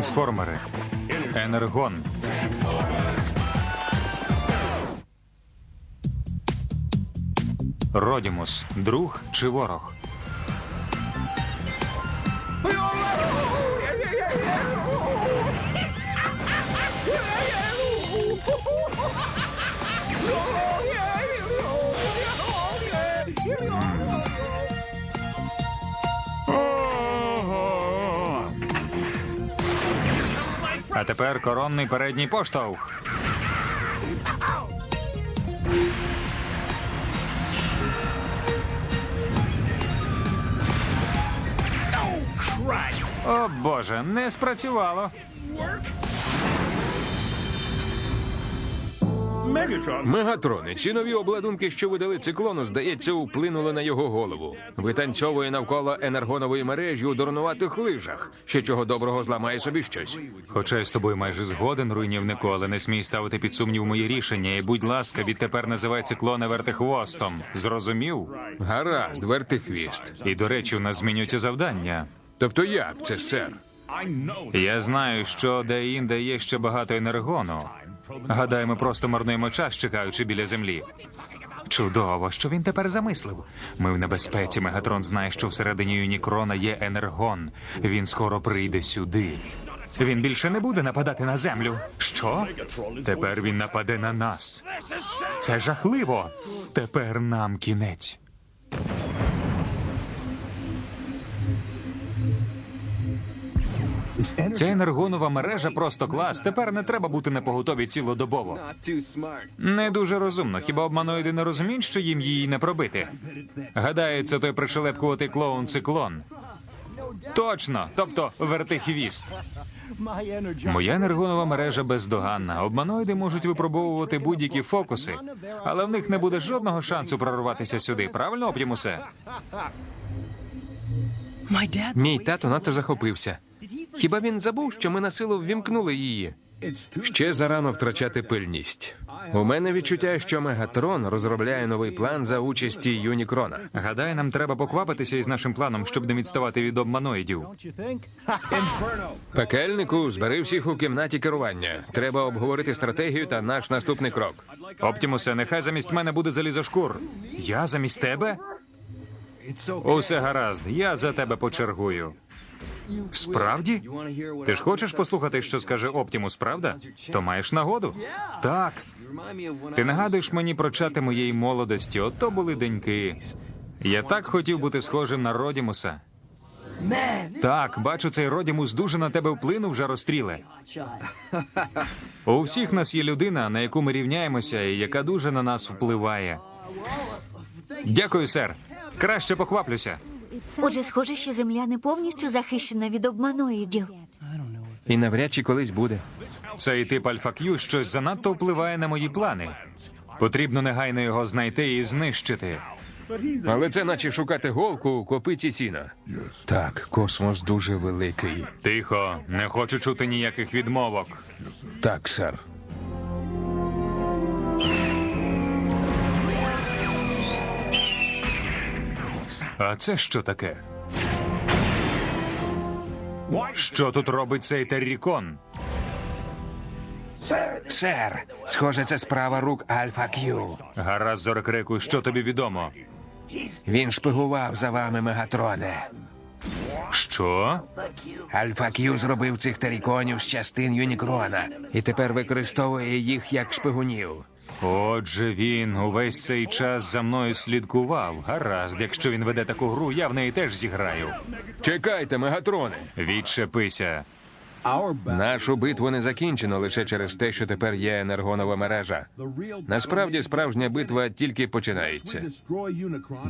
Трансформери. Енергон. Родімус. Друг чи ворог? Тепер коронний передній поштовх. О боже, не спрацювало. Мегатрони, ці нові обладунки, що видали циклону, здається, вплинули на його голову. Витанцьовує навколо енергонової мережі у дурнуватих лижах. Ще чого доброго зламає собі щось. Хоча я з тобою майже згоден, руйнівнику, але не смій ставити під сумнів мої рішення. І будь ласка, відтепер називай циклони вертихвостом. Зрозумів? Гаразд, верти хвіст. І до речі, у нас змінюються завдання. Тобто як це, сер? Я знаю, що де-інде є ще багато енергону. Гадаю, ми просто марнуємо час, чекаючи біля землі. Чудово, що він тепер замислив. Ми в небезпеці. Мегатрон знає, що всередині Юнікрона є енергон. Він скоро прийде сюди. Він більше не буде нападати на землю. Що? Тепер він нападе на нас. Це жахливо. Тепер нам кінець. Ця енергонова мережа просто клас. Тепер не треба бути непоготові цілодобово. Не дуже розумно. Хіба обманоїди не розуміють, що їм її не пробити? Гадаю, це той пришелепкуватий клоун циклон. Точно, тобто вертихвіст. Моя енергонова мережа бездоганна. Обманоїди можуть випробовувати будь-які фокуси, але в них не буде жодного шансу прорватися сюди. Правильно, Оптімусе? Мій тато надто захопився. Хіба він забув, що ми на силу ввімкнули її? Ще зарано втрачати пильність. У мене відчуття, що Мегатрон розробляє новий план за участі Юнікрона. Гадаю, нам треба поквапитися із нашим планом, щоб не відставати від обманоїдів. Пекельнику, збери всіх у кімнаті керування. Треба обговорити стратегію та наш наступний крок. Оптімусе, нехай замість мене буде залізошкур. Я замість тебе? Усе гаразд, я за тебе почергую. Справді? Ти ж хочеш послухати, що скаже Оптімус, правда? То маєш нагоду? Так. Ти нагадуєш мені про чати моєї молодості. Ото були деньки. Я так хотів бути схожим на Родімуса. Так, бачу, цей Родімус дуже на тебе вплинув, жаростріле. У всіх нас є людина, на яку ми рівняємося, і яка дуже на нас впливає. Дякую, сер. Краще покваплюся. Отже, схоже, що земля не повністю захищена від обманоїдів. І навряд чи колись буде. Цей тип Альфа Кью щось занадто впливає на мої плани. Потрібно негайно його знайти і знищити. Але це наче шукати голку у копиці сіна. Так, космос дуже великий. Тихо, не хочу чути ніяких відмовок. Так, сер. А це що таке? Що тут робить цей террікон? Сер, схоже, це справа рук Альфа Кью. Гаразд, зорекрику, що тобі відомо? Він шпигував за вами, Мегатроне. Що? Альфа Кью зробив цих теріконів з частин Юнікрона і тепер використовує їх як шпигунів. Отже, він увесь цей час за мною слідкував. Гаразд, якщо він веде таку гру, я в неї теж зіграю. Чекайте, Мегатроне. Відчепися. Нашу битву не закінчено лише через те, що тепер є енергонова мережа. Насправді, справжня битва тільки починається.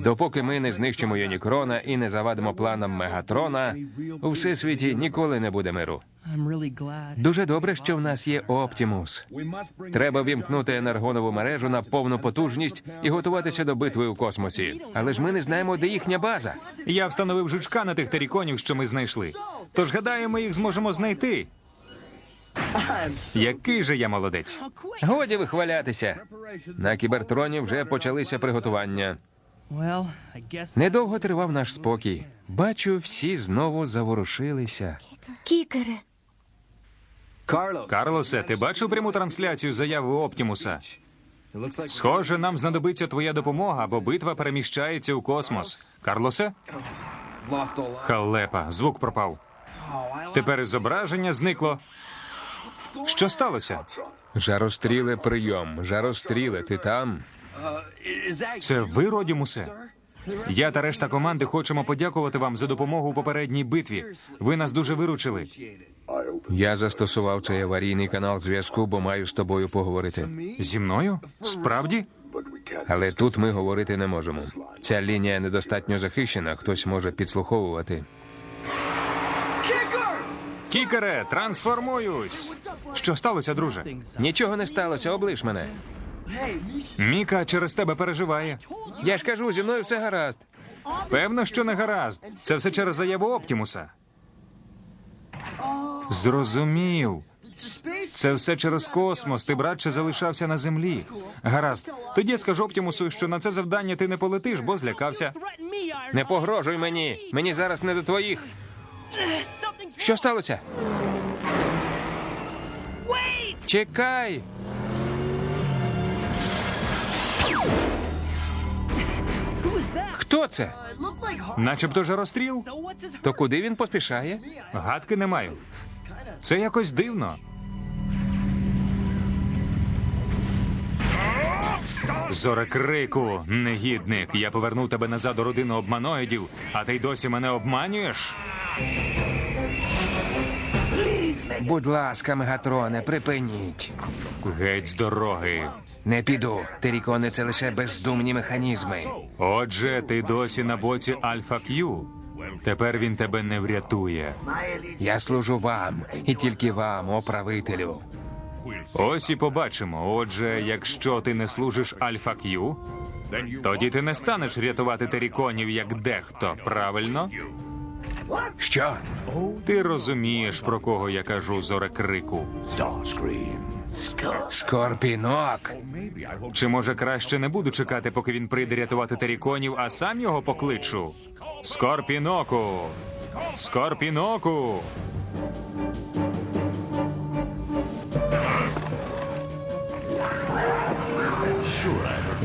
Допоки ми не знищимо Юнікрона і не завадимо планам Мегатрона, у всесвіті ніколи не буде миру. Дуже добре, що в нас є Оптімус. Треба вімкнути енергонову мережу на повну потужність і готуватися до битви у космосі. Але ж ми не знаємо, де їхня база. Я встановив жучка на тих теріконів, що ми знайшли. Тож гадаю, ми їх зможемо знайти. Який же я молодець. Годі вихвалятися. На кібертроні вже почалися приготування. Недовго тривав наш спокій. Бачу, всі знову заворушилися. Кікере, Карлосе, ти бачив пряму трансляцію заяви Оптімуса? Схоже, нам знадобиться твоя допомога, бо битва переміщається у космос. Карлосе? Халепа, звук пропав. Тепер зображення зникло. Що сталося? Жаростріле, прийом. Жаростріле, ти там? Це ви, Родімусе? Я та решта команди хочемо подякувати вам за допомогу у попередній битві. Ви нас дуже виручили. Я застосував цей аварійний канал зв'язку, бо маю з тобою поговорити. Зі мною? Справді? Але тут ми говорити не можемо. Ця лінія недостатньо захищена, хтось може підслуховувати. Кікере, трансформуюсь. Що сталося, друже? Нічого не сталося, облиш мене. Міка через тебе переживає. Я ж кажу, зі мною все гаразд. Певно, що не гаразд. Це все через заяву Оптімуса. Зрозумів. Це все через космос. Ти, братче, залишався на землі. Гаразд. Тоді я скажу Оптімусу, що на це завдання ти не полетиш, бо злякався. Не погрожуй мені. Мені зараз не до твоїх. Що сталося? Чекай. Хто це? Начебто же розстріл. То куди він поспішає? Гадки не маю. Це якось дивно. Зорекрику, негідник. Я повернув тебе назад у родину обманоїдів, а ти й досі мене обманюєш? Будь ласка, Мегатроне, припиніть. Геть з дороги. Не піду. Терікони це лише бездумні механізми. Отже, ти досі на боці Альфа Кью. Тепер він тебе не врятує. Я служу вам і тільки вам, о правителю. Ось і побачимо. Отже, якщо ти не служиш Альфа Кью, тоді ти не станеш рятувати теріконів як дехто, правильно? Що? Ти розумієш, про кого я кажу, зорекрику. Скорпінок. Чи може краще не буду чекати, поки він прийде рятувати теріконів, а сам його покличу? Скорпіноку! Скорпіноку!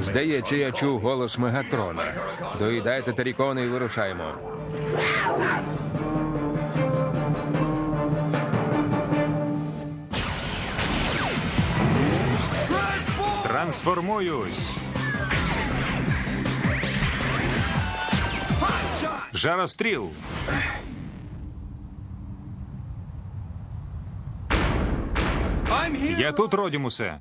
Здається, я чув голос Мегатрона. Доїдайте терікони і вирушаємо. Трансформуюсь! Жаростріл! Я тут, Родімусе.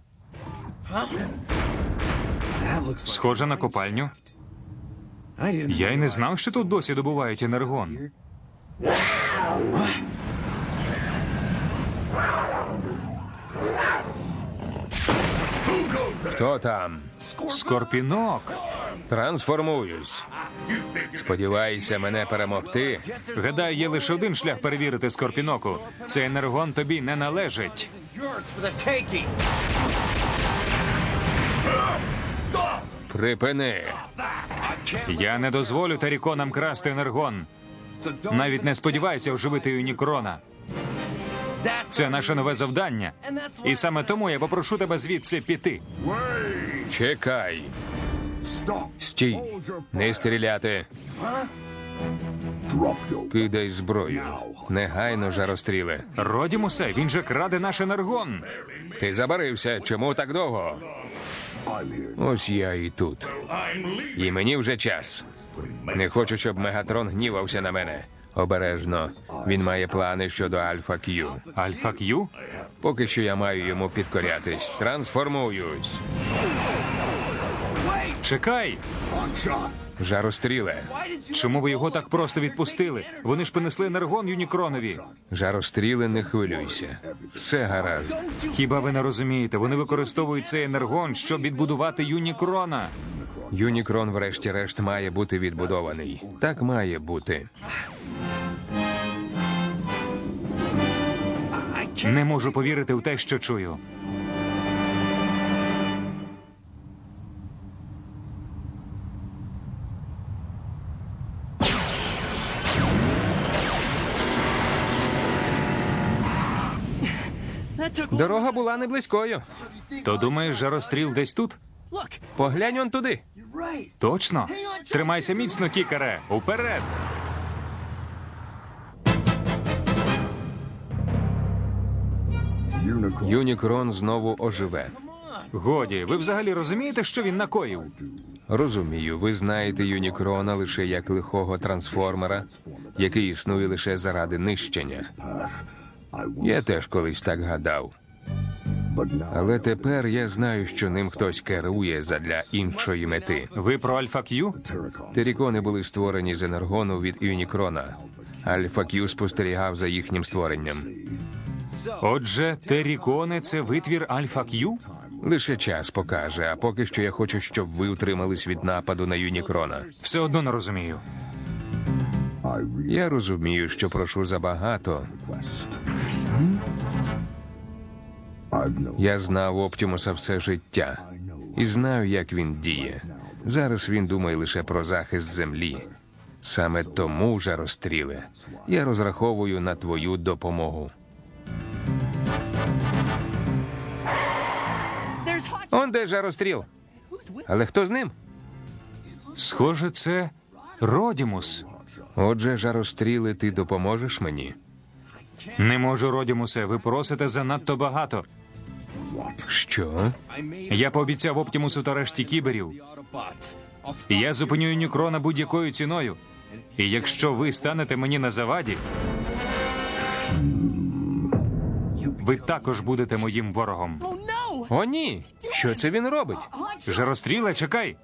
Схоже на копальню. Я й не знав, що тут досі добувають енергон. Хто там? Скорпінок. Трансформуюсь. Сподівайся мене перемогти. Гадаю, є лише один шлях перевірити Скорпіноку. Цей енергон тобі не належить. Припини. Я не дозволю Теріконам красти енергон. Навіть не сподівайся вживити Юнікрона. Це наше нове завдання. І саме тому я попрошу тебе звідси піти. Чекай. Стій. Не стріляти. Кидай зброю. Негайно жаростріле. Родімусе, він же краде наш енергон. Ти забарився. Чому так довго? Ось я і тут. І мені вже час. Не хочу, щоб Мегатрон гнівався на мене. Обережно. Він має плани щодо Альфа К'ю. Альфа К'ю? Поки що я маю йому підкорятись. Трансформуюсь. Чекай! Жаростріле. Чому ви його так просто відпустили? Вони ж понесли енергон Юнікронові. Жаростріле, не хвилюйся. Все гаразд. Хіба ви не розумієте? Вони використовують цей енергон, щоб відбудувати Юнікрона. Юнікрон, врешті-решт, має бути відбудований. Так має бути. Не можу повірити в те, що чую. Дорога була не близькою. То думаєш, жаростріл десь тут? Поглянь он туди. Точно. Тримайся міцно, кікере. Уперед. Юнікрон знову оживе. Годі, ви взагалі розумієте, що він накоїв? Розумію, ви знаєте Юнікрона лише як лихого трансформера, який існує лише заради нищення. Я теж колись так гадав. Але тепер я знаю, що ним хтось керує задля іншої мети. Ви про Альфа Кью? Терікони були створені з енергону від Юнікрона. Альфа Кью спостерігав за їхнім створенням. Отже, терікони це витвір Альфа Кью? Лише час покаже, а поки що я хочу, щоб ви утримались від нападу на Юнікрона. Все одно не розумію. Я розумію, що прошу забагато. Я знав Оптімуса все життя і знаю, як він діє. Зараз він думає лише про захист землі. Саме тому, жаростріле, я розраховую на твою допомогу. Он де жаростріл. Але хто з ним? Схоже, це Родімус. Отже, жаростріле, ти допоможеш мені? Не можу, Родімусе, ви просите занадто багато. Що? Я пообіцяв Оптімусу та решті кіберів. Я зупиню Юнікрона будь-якою ціною. І якщо ви станете мені на заваді, ви також будете моїм ворогом. О, ні. Що це він робить? Жаростріле, чекай.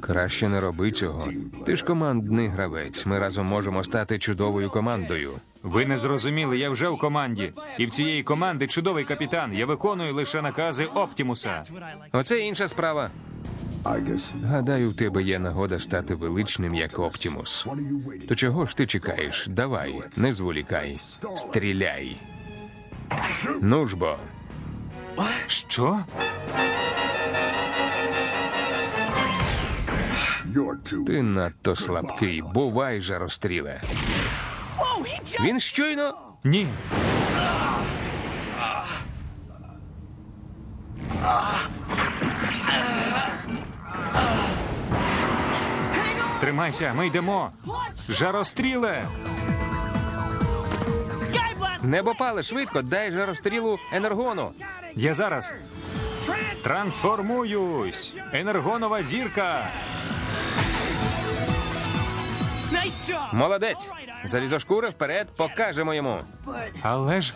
Краще не роби цього. Ти ж командний гравець. Ми разом можемо стати чудовою командою. Ви не зрозуміли, я вже в команді. І в цієї команди чудовий капітан. Я виконую лише накази Оптімуса. Оце інша справа. Гадаю, в тебе є нагода стати величним, як Оптімус. То чого ж ти чекаєш? Давай, не зволікай. Стріляй. Ну ж бо. Що? Ти надто слабкий. Бувай же розстріле. Він щойно. Ні. Тримайся, ми йдемо. Жаростріле. Небопале, швидко, дай же розстрілу енергону. Я зараз. Трансформуюсь. Енергонова зірка. Молодець. Залізошкура вперед, покажемо йому. Але ж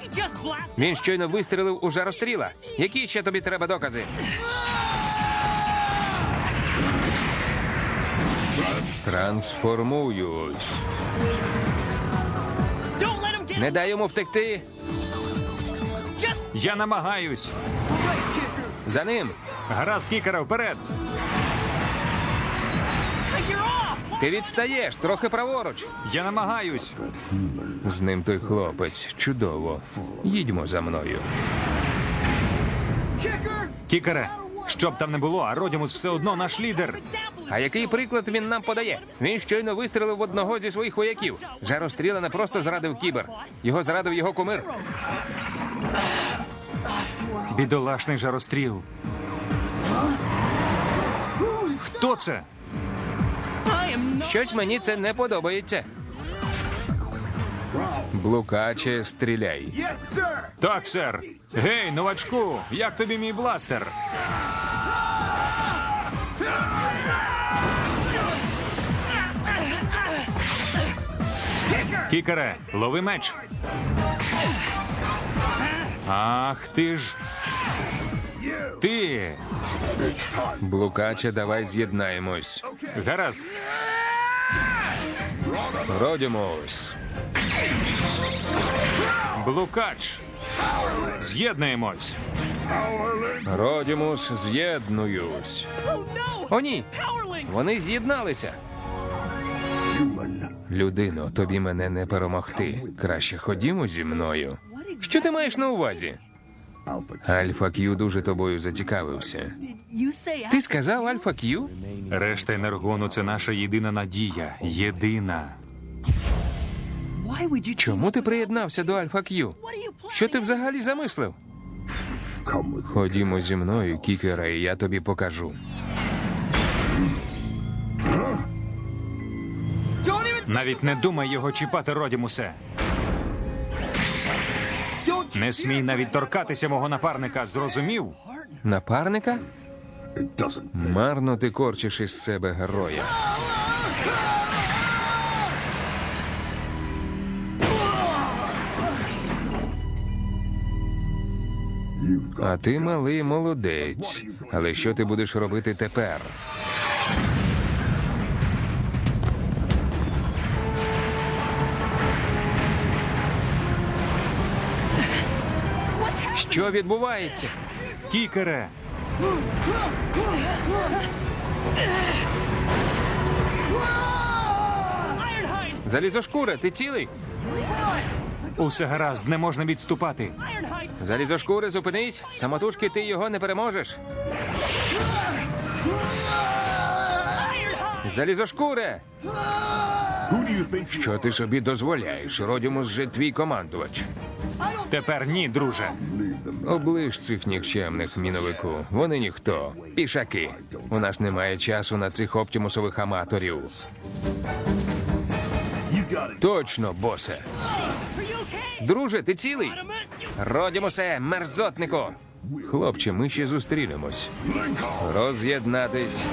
Він щойно вистрілив у жаростріла. Які ще тобі треба докази? Трансформуюсь. Не дай йому втекти. я намагаюсь. За ним. Гаразд, кікера, вперед. Ти відстаєш, трохи праворуч. Я намагаюсь. З ним той хлопець. Чудово. Їдьмо за мною. Кікере, що б там не було, а Родімус все одно наш лідер. А який приклад він нам подає? Він щойно вистрілив в одного зі своїх вояків. Жаростріла не просто зрадив кібер. Його зрадив його кумир. Бідолашний жаростріл. Хто це? Щось мені це не подобається. Блукаче, стріляй. Так, сер. Гей, новачку, як тобі мій бластер? Кікере, лови меч. Ах ти ж. Ти. Блукаче, давай з'єднаємось. Гаразд. Родімось. Блукач. З'єднаємось. Родімус, з'єднуюсь. О, ні. Вони з'єдналися. Людино, тобі мене не перемогти. Краще ходімо зі мною. Що ти маєш на увазі? Альфа Кью дуже тобою зацікавився. Ти сказав Альфа Кью? Решта енергону це наша єдина надія. Єдина. Чому ти приєднався до Альфа Кью? Що ти взагалі замислив? Ходімо зі мною, кікере, і я тобі покажу. Навіть не думай його чіпати, Родімусе. Не смій навіть торкатися мого напарника, зрозумів? Напарника? Марно ти корчиш із себе героя. А ти малий молодець. Але що ти будеш робити тепер? Що відбувається? Кікере, Залізошкура, ти цілий? усе гаразд, не можна відступати. Залізошкури, зупинись. Самотужки ти його не переможеш. Залізошкуре! Що ти собі дозволяєш? Родімус же твій командувач. Тепер ні, друже. Оближ цих нікчемних міновику. Вони ніхто. Пішаки. У нас немає часу на цих оптимусових аматорів. Точно, босе. Друже, ти цілий? Родімусе, мерзотнику. Хлопче, ми ще зустрінемось. Роз'єднатись.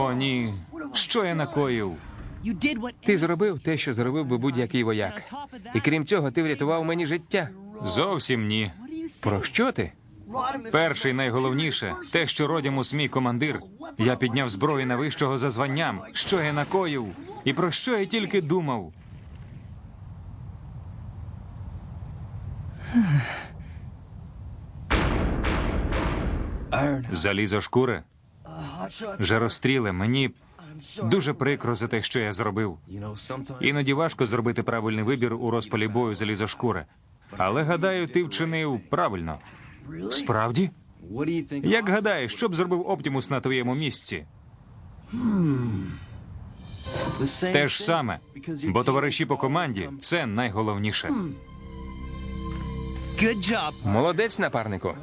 О, ні. Що я накоїв? Ти зробив те, що зробив би будь-який вояк. І крім цього, ти врятував мені життя. Зовсім ні. Про що ти? Перше і найголовніше, те, що Родімус мій командир. Я підняв зброю на вищого за званням. Що я накоїв? І про що я тільки думав? Залізо шкури, жаростріле, мені дуже прикро за те, що я зробив. Іноді важко зробити правильний вибір у розпалі бою залізошкури. Але гадаю, ти вчинив правильно. Справді? Як гадаєш, що б зробив Оптімус на твоєму місці? Те ж саме, бо товариші по команді це найголовніше. Молодець, напарнику.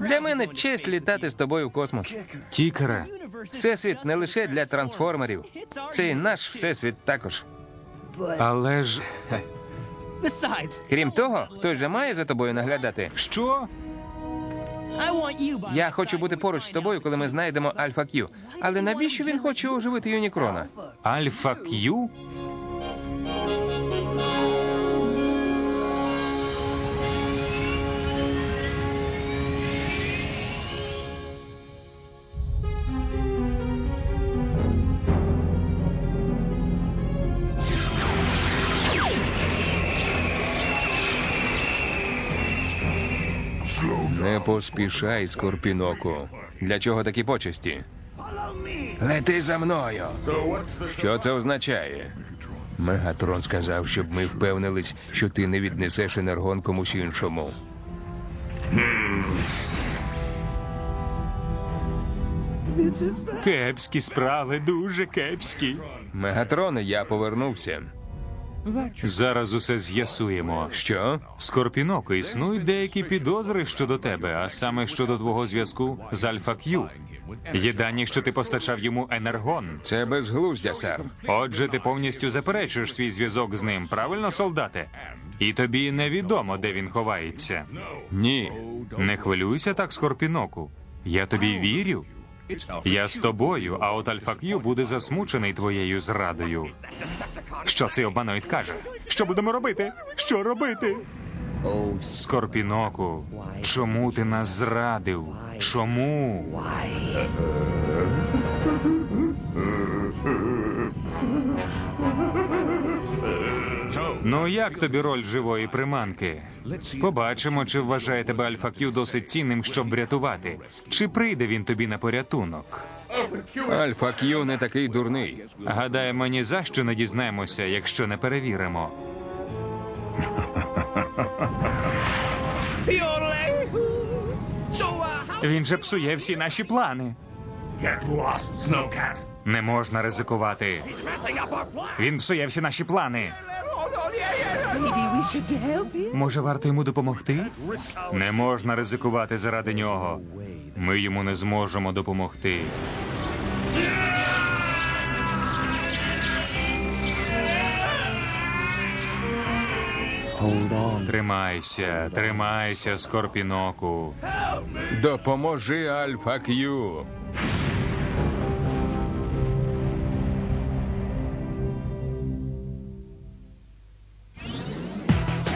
Для мене честь літати з тобою в космос. Кікере, Всесвіт не лише для трансформерів. Це і наш всесвіт також. але ж Крім того, хтось же має за тобою наглядати. що? Я хочу бути поруч з тобою, коли ми знайдемо Альфа Кью. Але навіщо він хоче оживити Юнікрона? Альфа Кью? Поспішай, Скорпіноку. Для чого такі почесті? Лети за мною. Що це означає? Мегатрон сказав, щоб ми впевнились, що ти не віднесеш енергон комусь іншому. Кепські справи, дуже кепські. Мегатроне, я повернувся. Зараз усе з'ясуємо. Що? Скорпіноко, існують деякі підозри щодо тебе, а саме щодо твого зв'язку з Альфа Кью. Є дані, що ти постачав йому енергон. Це безглуздя, сер. Отже, ти повністю заперечуєш свій зв'язок з ним, правильно, солдате? І тобі невідомо, де він ховається. Ні. Не хвилюйся так, Скорпіноку. Я тобі вірю. Я з тобою, а от Альфа Кью буде засмучений твоєю зрадою. Що цей обманоїд каже? Що будемо робити? Що робити? Скорпіноку, чому ти нас зрадив? Чому? Ну як тобі роль живої приманки? Побачимо, чи вважає тебе Альфа Кью досить цінним, щоб врятувати. Чи прийде він тобі на порятунок? Альфа Кью не такий дурний. Гадаю, ми ні за що не дізнаємося, якщо не перевіримо. Він же псує всі наші плани. Не можна ризикувати. Він псує всі наші плани. Може, варто йому допомогти? Не можна ризикувати заради нього. Ми йому не зможемо допомогти. Тримайся, тримайся, скорпіноку. Допоможи Альфа Кью.